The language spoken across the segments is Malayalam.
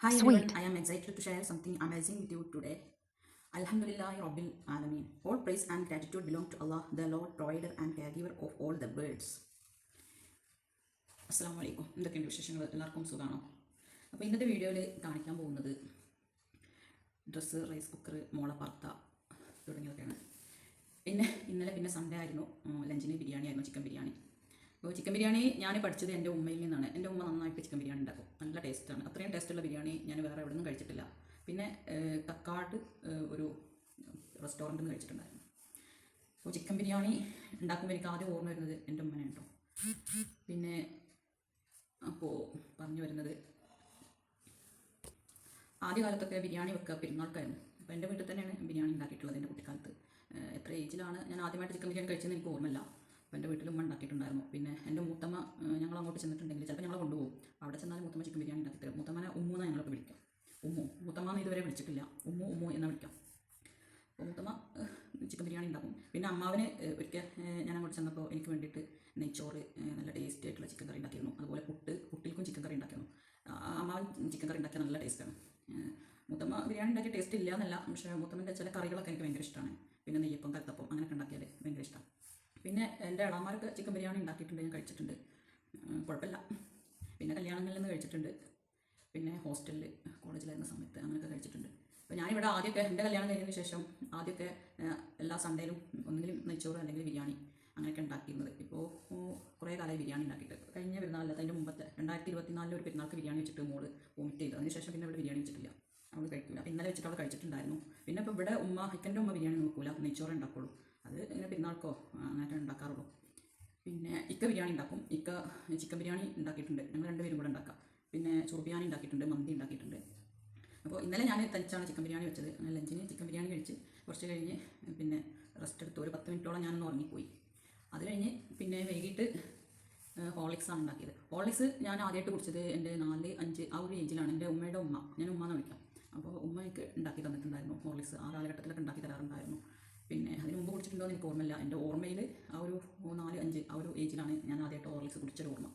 Hi Sweet. everyone, I am excited to share something amazing with you today. Alhamdulillah Rabbil Alameen. All praise and gratitude belong to Allah, the Lord, provider and caregiver of all the birds. അസ്സാം വലൈക്കും എന്തൊക്കെയുണ്ട് വിശേഷങ്ങൾ എല്ലാവർക്കും സുഖമാണോ അപ്പോൾ ഇന്നത്തെ വീഡിയോയിൽ കാണിക്കാൻ പോകുന്നത് ഡ്രസ്സ് റൈസ് കുക്കർ മോള പർത്ത തുടങ്ങിയതൊക്കെയാണ് പിന്നെ ഇന്നലെ പിന്നെ സൺഡേ ആയിരുന്നു ലഞ്ചിന് ബിരിയാണി ആയിരുന്നു ചിക്കൻ ബിരിയാണി അപ്പോൾ ചിക്കൻ ബിരിയാണി ഞാൻ പഠിച്ചത് എന്റെ ഉമ്മയിൽ നിന്നാണ്. എന്റെ ഉമ്മ നന്നായിട്ട് ചിക്കൻ ബിരിയാണി ഉണ്ടാക്കും. നല്ല ടേസ്റ്റാണ് അത്രയും ടേസ്റ്റുള്ള ബിരിയാണി ഞാൻ വേറെ എവിടെ നിന്നും കഴിച്ചിട്ടില്ല. പിന്നെ കക്കാട് ഒരു റെസ്റ്റോറന്റിൽ നിന്ന് കഴിച്ചിട്ടുണ്ടായിരുന്നു. അപ്പോൾ ചിക്കൻ ബിരിയാണി ഉണ്ടാക്കുമ്പോൾ എനിക്ക് ആദ്യം ഓർമ്മ വരുന്നത് എന്റെ ഉമ്മനെ കേട്ടോ പിന്നെ അപ്പോൾ പറഞ്ഞു വരുന്നത് ആദ്യ കാലത്തൊക്കെ ബിരിയാണി വെക്കുക പെരുന്നാൾക്കായിരുന്നു. അപ്പോൾ എന്റെ വീട്ടിൽ തന്നെയാണ് ബിരിയാണി ഉണ്ടാക്കിയിട്ടുള്ളത് എന്റെ കുട്ടിക്കാലത്ത്. എത്ര ഏജിലാണ് ഞാൻ ആദ്യമായിട്ട് ചിക്കൻ ബിരിയാണി കഴിച്ചതെന്ന് എനിക്ക് ഓർമ്മയില്ല. അപ്പോൾ എന്റെ വീട്ടിലും ഉമ്മ ഉണ്ടാക്കിയിട്ടുണ്ടായിരുന്നു. പിന്നെ എന്റെ മൂത്തമ്മ ഞങ്ങൾ അങ്ങോട്ട് ചെന്നിട്ടുണ്ടെങ്കിൽ ചിലപ്പോൾ ഞങ്ങൾ കൊണ്ടുപോകും. അവിടെ ചെന്നാൽ മൂത്തമ്മ ചിക്കൻ ബിരിയാണി ഉണ്ടാക്കി തരും. മൂത്തമ്മനെ എന്നാണ് ഞങ്ങളൊക്കെ വിളിക്കാം. ഉമ്മു മൂത്തമ്മ ഇതുവരെ വിളിച്ചിട്ടില്ല. ഉമ്മു ഉമ്മു എന്ന് വിളിക്കാം. അപ്പോൾ മൂത്തമ്മ ചിക്കൻ ബിരിയാണി ഉണ്ടാക്കും. പിന്നെ അമ്മാവന് ഒരിക്കൽ ഞാൻ അങ്ങോട്ട് ചെന്നപ്പോൾ എനിക്ക് വേണ്ടിയിട്ട് നെയ്ച്ചോറ് നല്ല ടേസ്റ്റ് ആയിട്ടുള്ള ചിക്കൻ കറി ഉണ്ടാക്കിയിരുന്നു. അതുപോലെ പുട്ട് പുട്ടിൽക്കും ചിക്കൻ കറി ഉണ്ടാക്കിയിരുന്നു. അമ്മാവൻ ചിക്കൻ കറി ഉണ്ടാക്കിയ നല്ല ടേസ്റ്റാണ് മുത്തമ്മ ബിരിയാണി ഉണ്ടാക്കിയ ടേസ്റ്റ് ഇല്ല എന്നല്ല പക്ഷേ മുത്തമ്മന്റെ ചില കറികളൊക്കെ എനിക്ക് ഭയങ്കര ഇഷ്ടമാണ് പിന്നെ നെയ്യപ്പം കലത്തപ്പം അങ്ങനെയൊക്കെ ഉണ്ടാക്കിയാൽ ഭയങ്കര ഇഷ്ടമാണ് പിന്നെ എന്റെ ഇളമാർക്ക് ചിക്കൻ ബിരിയാണി ഉണ്ടാക്കിയിട്ടുണ്ട് ഞാൻ കഴിച്ചിട്ടുണ്ട്. കുഴപ്പമില്ല. പിന്നെ കല്യാണങ്ങളിൽ നിന്ന് കഴിച്ചിട്ടുണ്ട്. പിന്നെ ഹോസ്റ്റലിൽ കോളേജിലായിരുന്ന സമയത്ത് അങ്ങനെയൊക്കെ കഴിച്ചിട്ടുണ്ട്. അപ്പോൾ ഞാനിവിടെ ആദ്യമൊക്കെ എന്റെ കല്യാണം കഴിഞ്ഞതിന് ശേഷം ആദ്യമൊക്കെ എല്ലാ സൺഡേയിലും ഒന്നുകിലും നെയ്ച്ചോറ് അല്ലെങ്കിൽ ബിരിയാണി അങ്ങനെയൊക്കെ ഉണ്ടാക്കിയിരുന്നത്. ഇപ്പോൾ കുറേ കാലമായി ബിരിയാണി ഉണ്ടാക്കിയിട്ട്. കഴിഞ്ഞ പെരുന്നാളിൽ അതിന്റെ മുമ്പത്തെ രണ്ടായിരത്തി ഇരുപത്തിനാലിൽ ഒരു പെരുന്നാൾക്ക് ബിരിയാണി വെച്ചിട്ട് മോൾ വോമിറ്റ് ചെയ്തു. അതിനുശേഷം പിന്നെ ഇവിടെ ബിരിയാണി വെച്ചിട്ടില്ല. അവൾ കഴിക്കില്ല ഇന്നലെ വെച്ചിട്ട് അവൾ കഴിച്ചിട്ടുണ്ടായിരുന്നു. പിന്നെ ഇപ്പോൾ ഇവിടെ ഉമ്മ ഹിക്കന്റെ ഉമ്മ ബിരിയാണി നോക്കൂല നെയ്ച്ചോറ് ഉണ്ടാക്കുള്ളൂ. അത് ഇങ്ങനെ പെരുന്നാൾക്കോ അങ്ങനെ ഉണ്ടാക്കാറുള്ളൂ. പിന്നെ ഇക്ക ബിരിയാണി ഉണ്ടാക്കും. ഇക്ക ചിക്കൻ ബിരിയാണി ഉണ്ടാക്കിയിട്ടുണ്ട്. ഞങ്ങൾ രണ്ടുപേരും കൂടെ ഉണ്ടാക്കാം. പിന്നെ ബിരിയാണി ഉണ്ടാക്കിയിട്ടുണ്ട് മന്തി ഉണ്ടാക്കിയിട്ടുണ്ട്. അപ്പോൾ ഇന്നലെ ഞാൻ തനിച്ചാണ് ചിക്കൻ ബിരിയാണി വെച്ചത്. അങ്ങനെ ലഞ്ചിന് ചിക്കൻ ബിരിയാണി കഴിച്ച് കുറച്ച് കഴിഞ്ഞ് പിന്നെ റെസ്റ്റ് എടുത്തു ഒരു പത്ത് മിനിറ്റോളം ഞാനൊന്ന് ഉറങ്ങിപ്പോയി. അത് കഴിഞ്ഞ് പിന്നെ വൈകിട്ട് ഹോളിക്സ് ആണ് ഉണ്ടാക്കിയത്. ഹോളിക്സ് ഞാൻ ആദ്യമായിട്ട് കുടിച്ചത് എന്റെ നാല് അഞ്ച് ആ ഒരു ഏജിലാണ് എന്റെ ഉമ്മയുടെ ഉമ്മ. ഞാൻ ഉമ്മ എന്ന് വിളിക്കാം അപ്പോൾ ഉമ്മ എനിക്ക് ഉണ്ടാക്കി തന്നിട്ടുണ്ടായിരുന്നു ഹോളിക്സ് ആ കാലഘട്ടത്തിലൊക്കെ ഉണ്ടാക്കി തരാറുണ്ടായിരുന്നു. എന്ന് എനിക്ക് ഓർമ്മയില്ല. എന്റെ ഓർമ്മയിൽ ആ ഒരു നാല് അഞ്ച് ആ ഒരു ഏജിലാണ് ഞാൻ ആദ്യമായിട്ട് ഹോർലിക്സ് കുടിച്ചൊരു ഓർമ്മ.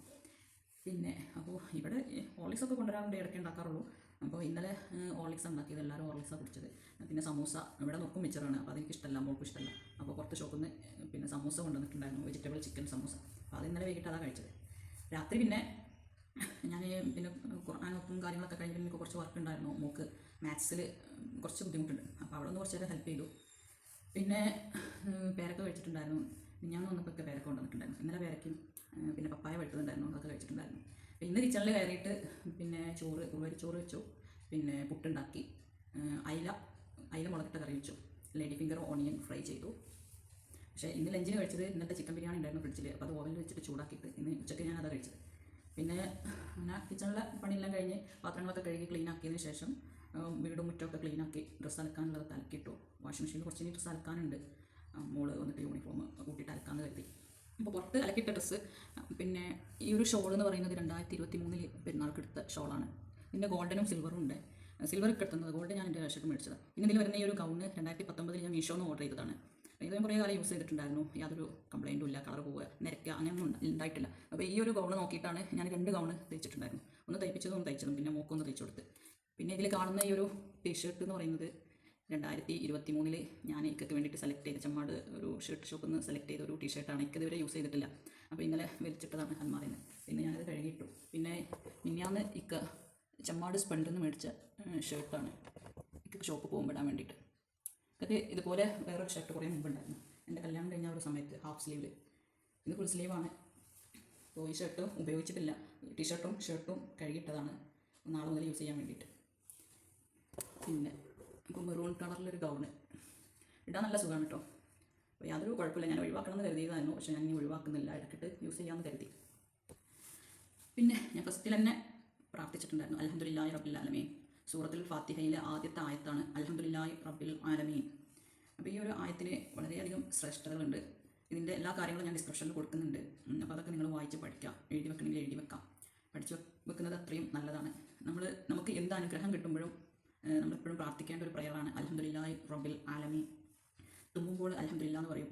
പിന്നെ അപ്പോൾ ഇവിടെ ഹോർലിക്സ് ഒക്കെ കൊണ്ടുവരാറുണ്ട് ഇടയ്ക്ക് ഉണ്ടാക്കാറുള്ളൂ. അപ്പോൾ ഇന്നലെ ഹോർലിക്സ് ഉണ്ടാക്കിയത്. എല്ലാവരും ഹോർലിക്സാണ് കുടിച്ചത്. പിന്നെ സമൂസ. ഇവിടെ നോക്കും മിച്ചറാണ്. അപ്പോൾ അതെനിക്ക് ഇഷ്ടമല്ല മോൾക്കും ഇഷ്ടമല്ല അപ്പോൾ പുറത്ത് ഷോപ്പിൽ നിന്ന് പിന്നെ സമൂസ കൊണ്ടുവന്നിട്ടുണ്ടായിരുന്നു. Vegetable chicken samosa. അപ്പോൾ അത് ഇന്നലെ വൈകിട്ട് അതാണ് കഴിച്ചത്. രാത്രി പിന്നെ ഞാൻ പിന്നെ ഖുർആാനൊപ്പം കാര്യങ്ങളൊക്കെ കഴിഞ്ഞിട്ട് എനിക്ക് കുറച്ച് വർക്ക് ഉണ്ടായിരുന്നു. മോക്ക് മാത്സിൽ കുറച്ച് ബുദ്ധിമുട്ടുണ്ട്. അപ്പോൾ അവിടെ ഒന്ന് കുറച്ച് ഹെൽപ്പ് ചെയ്തു. പിന്നെ പേരക്ക കഴിച്ചിട്ടുണ്ടായിരുന്നു. ഞാൻ വന്നപ്പോൾ ഒക്കെ പേരക്ക കൊണ്ടുവന്നിട്ടുണ്ടായിരുന്നു. ഇന്നലെ പേരക്കും പിന്നെ പപ്പായ വെട്ടുന്നുണ്ടായിരുന്നു അതൊക്കെ കഴിച്ചിട്ടുണ്ടായിരുന്നു. ഇന്ന് കിച്ചണിൽ കയറിയിട്ട് പിന്നെ ചോറ് ഉള്ളരി ചോറ് വെച്ചു. പിന്നെ പുട്ടുണ്ടാക്കി. അയില അയില മുളകിട്ട കറി വെച്ചു. ലേഡി ഫിംഗർ ഓണിയൻ ഫ്രൈ ചെയ്തു. പക്ഷേ ഇന്ന് ലഞ്ചിന് കഴിച്ചത് ഇന്നത്തെ ചിക്കൻ ബിരിയാണി ഉണ്ടായിരുന്നു ഫ്രിഡ്ജിൽ അപ്പോൾ അത് ഓവനിൽ വെച്ചിട്ട് ചൂടാക്കിയിട്ട് ഇന്ന് ഉച്ചയ്ക്ക് ഞാൻ കഴിച്ചത്. പിന്നെ അങ്ങനെ കിച്ചണിലെ പണിയെല്ലാം കഴിഞ്ഞ് പാത്രങ്ങളൊക്കെ കഴുകി ക്ലീൻ ആക്കിയതിന് ശേഷം വീടും മുറ്റമൊക്കെ ക്ലീനാക്കി ഡ്രസ്സ് അലക്കാനുള്ളത് അലക്കിയിട്ടു വാഷിംഗ് മെഷീനിൽ കുറച്ച് ഡ്രസ്സ് അലക്കാനുണ്ട്. മോൾ വന്നിട്ട് യൂണിഫോം കൂട്ടിയിട്ട് അലക്കാമെന്ന് കരുതി. അപ്പോൾ പുറത്ത് അലക്കിട്ട ഡ്രസ്സ് പിന്നെ ഈ ഒരു ഷോൾ എന്ന് പറയുന്നത് രണ്ടായിരത്തി ഇരുപത്തി മൂന്നിൽ പെരുന്നാൾക്ക് എടുത്ത ഷോളാണ് ഇതിന്റെ ഗോൾഡനും സിൽവറും ഉണ്ട്. സിൽവർ ഒക്കെ എടുത്തുന്നത് ഗോൾഡ് ഞാൻ എന്റെ ഷർട്ട് മേടിച്ചത്. പിന്നെ ഇതിൽ വരുന്ന ഈ ഒരു ഗൗണ് രണ്ടായിരത്തി പത്തൊമ്പതിൽ ഞാൻ മീഷോന്ന് ഓർഡർ ചെയ്തതാണ്. ഇത് ഞാൻ കുറേ കാലം യൂസ് ചെയ്തിട്ടുണ്ടായിരുന്നു. യാതൊരു കംപ്ലൈന്റും ഇല്ല കളർ പോവുക നിരക്കുക അങ്ങനെയൊന്നും ഉണ്ട- ഉണ്ടായിട്ടില്ല അപ്പോൾ ഈ ഒരു ഗൗൺ നോക്കിയിട്ടാണ് ഞാൻ രണ്ട് ഗൗണ് തയ്ച്ചിട്ടുണ്ടായിരുന്നു ഒന്ന് തയ്പ്പിച്ചതും ഒന്ന് തയ്ച്ചതും പിന്നെ മൂക്കൊന്ന് തയ്ച്ചു കൊടുത്ത്. പിന്നെ ഇതിൽ കാണുന്ന ഈ ഒരു ടീഷർട്ട് എന്ന് പറയുന്നത് രണ്ടായിരത്തി ഇരുപത്തി മൂന്നിൽ ഞാൻ ഇക്കക്ക് വേണ്ടിയിട്ട് സെലക്ട് ചെയ്ത ചെമ്മാട് ഒരു ഷർട്ട് ഷോപ്പിൽ നിന്ന് സെലക്ട് ചെയ്ത ഒരു ടീഷർട്ടാണ് ഇക്കത് വരെ യൂസ് ചെയ്തിട്ടില്ല. അപ്പോൾ ഇന്നലെ വലിച്ചിട്ടതാണ് അൽമാറിന്ന് പിന്നെ ഞാനത് കഴുകിയിട്ടു. പിന്നെ മിന്നാന്ന് ഇക്ക ചെമ്മാട് സ്പണ്ടിൽ നിന്ന് മേടിച്ച ഷർട്ടാണ് ഇക്ക ഷോപ്പ് പോകുമ്പോൾ ഇടാൻ വേണ്ടിയിട്ട്. ഇതൊക്കെ ഇതുപോലെ വേറൊരു ഷർട്ട് കുറേ മുമ്പുണ്ടായിരുന്നു എന്റെ കല്യാണം കഴിഞ്ഞ ഒരു സമയത്ത് ഹാഫ് സ്ലീവിൽ ഇത് ഫുൾ സ്ലീവാണ് അപ്പോൾ ഈ ഷർട്ടും ഉപയോഗിച്ചിട്ടില്ല. ടീഷർട്ടും ഷർട്ടും കഴുകിയിട്ടതാണ്. നാളെ മുതൽ യൂസ് ചെയ്യാൻ വേണ്ടിയിട്ട്. പിന്നെ ഇപ്പോൾ മെറൂൺ കളറിലൊരു ഗൗണ് ഇടാൻ നല്ല സുഖമാണ് കേട്ടോ അപ്പോൾ യാതൊരു കുഴപ്പമില്ല. ഞാൻ ഒഴിവാക്കണമെന്ന് കരുതിയതായിരുന്നു. പക്ഷേ ഞാൻ ഇനി ഒഴിവാക്കുന്നില്ല. ഇടയ്ക്കിട്ട് യൂസ് ചെയ്യാമെന്ന് കരുതി. പിന്നെ ഞാൻ ഫസ്റ്റിൽ തന്നെ പ്രാർത്ഥിച്ചിട്ടുണ്ടായിരുന്നു. അലഹമുല്ലായി റബ്ബിൽ ആലമീൻ. സൂറത്തിൽ ഫാത്തിഹയിലെ ആദ്യത്തെ ആയത്താണ്. അലഹമുല്ലായി റബ്ബിൽ ആലമീൻ. അപ്പോൾ ഈ ഒരു ആയത്തിന് വളരെയധികം ശ്രേഷ്ഠതകളുണ്ട്. ഇതിന്റെ എല്ലാ കാര്യങ്ങളും ഞാൻ ഡിസ്ക്രിപ്ഷനിൽ കൊടുക്കുന്നുണ്ട്. അപ്പോൾ അതൊക്കെ നിങ്ങൾ വായിച്ച് പഠിക്കാം. എഴുതി വെക്കണമെങ്കിൽ എഴുതി വെക്കാം. പഠിച്ച് വെക്ക് വെക്കുന്നത് അത്രയും നല്ലതാണ്. നമ്മൾ നമുക്ക് എന്ത് അനുഗ്രഹം കിട്ടുമ്പോഴും പ്രാർത്ഥിക്കേണ്ട ഒരു പ്രയറാണ് അലഹദില്ലായി റബ്ബിൽ ആലമി തുമ്മുമ്പോൾ അലഹമില്ല എന്ന് പറയും.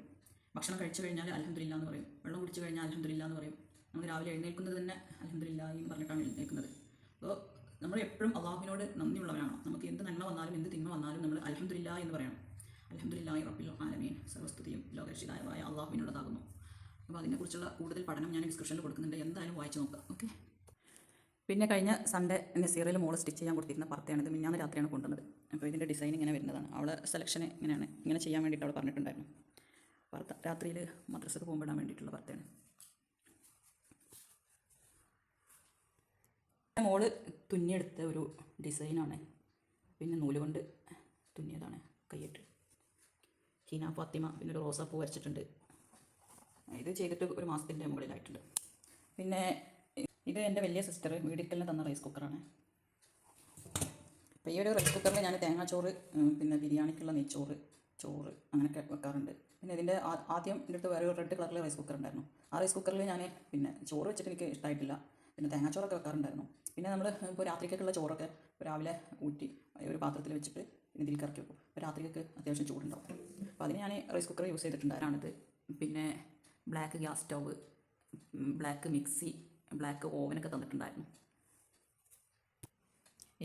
ഭക്ഷണം കഴിച്ചു കഴിഞ്ഞാൽ അലഹമില്ല എന്ന് പറയും. വെള്ളം കുടിച്ചു കഴിഞ്ഞാൽ അലഹമില്ല എന്ന് പറയും. നമ്മൾ രാവിലെ എഴുന്നേൽക്കുന്നത് തന്നെ അലഹമില്ല എന്ന് പറഞ്ഞിട്ടാണ് എഴുന്നേൽക്കുന്നത്. അപ്പോൾ നമ്മൾ എപ്പോഴും അള്ളാഹുവിനോട് നന്ദിയുള്ളവരാണ്. നമുക്ക് എന്ത് നന്മ വന്നാലും എന്ത് തിന്മ വന്നാലും നമ്മൾ അലഹമില്ല എന്ന് പറയണം. അലഹദില്ലായി റബ്ബിൽ ആലമീൻ. സർവസ്തുതിയും ലോകരക്ഷിതായവായ അള്ളാഹുവിനുള്ളതാകുന്നു അപ്പോൾ അതിനെക്കുറിച്ചുള്ള കൂടുതൽ പഠനം ഞാൻ ഡിസ്ക്രിപ്ഷനിൽ കൊടുക്കുന്നുണ്ട്. എന്തായാലും വായിച്ചു നോക്കാം ഓക്കെ? പിന്നെ കഴിഞ്ഞ സൺഡേ നസീറിൽ മോൾ സ്റ്റിച്ച് ചെയ്യാൻ കൊടുത്തിരുന്ന പർത്തയാണിത്. മിന്നാന്ന് രാത്രിയാണ് കൊണ്ടുവന്നത്. അപ്പോൾ ഇതിന്റെ ഡിസൈൻ ഇങ്ങനെ വരുന്നതാണ്. അവളെ സെലക്ഷൻ ഇങ്ങനെയാണ്. ഇങ്ങനെ ചെയ്യാൻ വേണ്ടിയിട്ട് അവൾ പറഞ്ഞിട്ടുണ്ടായിരുന്നു. വർത്ത. രാത്രിയിൽ മദ്രസക്ക് പോകുമ്പോൾ ഇടാൻ വേണ്ടിയിട്ടുള്ള പർത്തയാണ് മോൾ തുന്നിയെടുത്ത ഒരു ഡിസൈനാണ് പിന്നെ നൂൽ കൊണ്ട് തുന്നിയതാണ് കൈയിട്ട്. ഹീന ഫാത്തിമ പിന്നെ ഒരു റോസാപ്പൂ വരച്ചിട്ടുണ്ട്. ഇത് ചെയ്തിട്ട് ഒരു മാസത്തിന്റെ മുകളിലായിട്ടുണ്ട്. പിന്നെ ഇത് എന്റെ വലിയ സിസ്റ്റർ വീടിക്കലിന് തന്ന റൈസ് കുക്കറാണ് അപ്പോൾ ഈ ഒരു റൈസ് കുക്കറിൽ ഞാൻ തേങ്ങാച്ചോറ് ചോറ് പിന്നെ ബിരിയാണിക്കുള്ള നെയ്ച്ചോറ് ചോറ് അങ്ങനെയൊക്കെ വെക്കാറുണ്ട്. പിന്നെ ഇതിന്റെ ആദ്യം എന്റെ അടുത്ത് വേറെ റെഡ് കളറിൽ റൈസ് കുക്കർ ഉണ്ടായിരുന്നു. ആ റൈസ് കുക്കറിൽ ഞാൻ പിന്നെ ചോറ് വെച്ചിട്ട് എനിക്ക് ഇഷ്ടമായിട്ടില്ല പിന്നെ തേങ്ങാച്ചോറൊക്കെ വെക്കാറുണ്ടായിരുന്നു. പിന്നെ നമ്മൾ ഇപ്പോൾ രാത്രിക്കൊക്കെയുള്ള ചോറൊക്കെ രാവിലെ ഊറ്റി ഒരു പാത്രത്തിൽ വെച്ചിട്ട് പിന്നെ ഇതിൽ കറക്കി വെക്കും. അപ്പോൾ രാത്രിക്കൊക്കെ അത്യാവശ്യം ചൂടുണ്ടാവും. അപ്പോൾ അതിന് ഞാൻ റൈസ് കുക്കർ യൂസ് ചെയ്തിട്ടുണ്ടായിരുന്നത്. പിന്നെ black gas stove black mixie black ഓവനൊക്കെ തന്നിട്ടുണ്ടായിരുന്നു.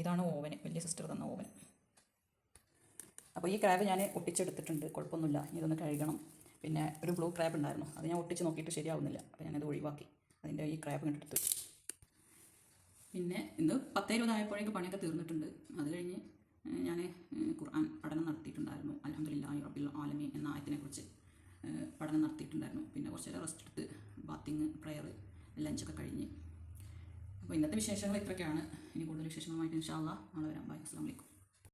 ഇതാണ് ഓവന് വലിയ സിസ്റ്റർ തന്ന ഓവൻ അപ്പോൾ ഈ ക്രാബ് ഞാൻ ഒട്ടിച്ചെടുത്തിട്ടുണ്ട് കുഴപ്പമൊന്നുമില്ല. ഇനി ഇതൊന്ന് കഴുകണം. പിന്നെ ഒരു ബ്ലൂ ക്രാബ് ഉണ്ടായിരുന്നു. അത് ഞാൻ ഒട്ടിച്ച് നോക്കിയിട്ട് ശരിയാവുന്നില്ല. അപ്പോൾ ഞാനത് ഒഴിവാക്കി. അതിന്റെ ഈ ക്രാബ് കണ്ടെടുത്തു പിന്നെ ഇന്ന് പത്തേ ഇരുപതായപ്പോഴേക്ക് പണിയൊക്കെ തീർന്നിട്ടുണ്ട്. അത് കഴിഞ്ഞ് ഞാൻ ഖുർആൻ പഠനം നടത്തിയിട്ടുണ്ടായിരുന്നു. അലഹമില്ല റബ്ബിൽ ആലമി എന്ന ആയത്തിനെക്കുറിച്ച് പഠനം നടത്തിയിട്ടുണ്ടായിരുന്നു. പിന്നെ കുറച്ച് റെസ്റ്റ് എടുത്ത് ബാത്തിങ് പ്രെയർ ലഞ്ചൊക്കെ കഴിഞ്ഞ് അപ്പോൾ ഇന്നത്തെ വിശേഷങ്ങൾ ഇത്രയൊക്കെയാണ്. ഇനി കൂടുതൽ വിശേഷങ്ങളുമായിട്ട് ഇൻഷാല്ലാ നാളെ വരാം. ബൈ. അസ്സാം വലൈക്കും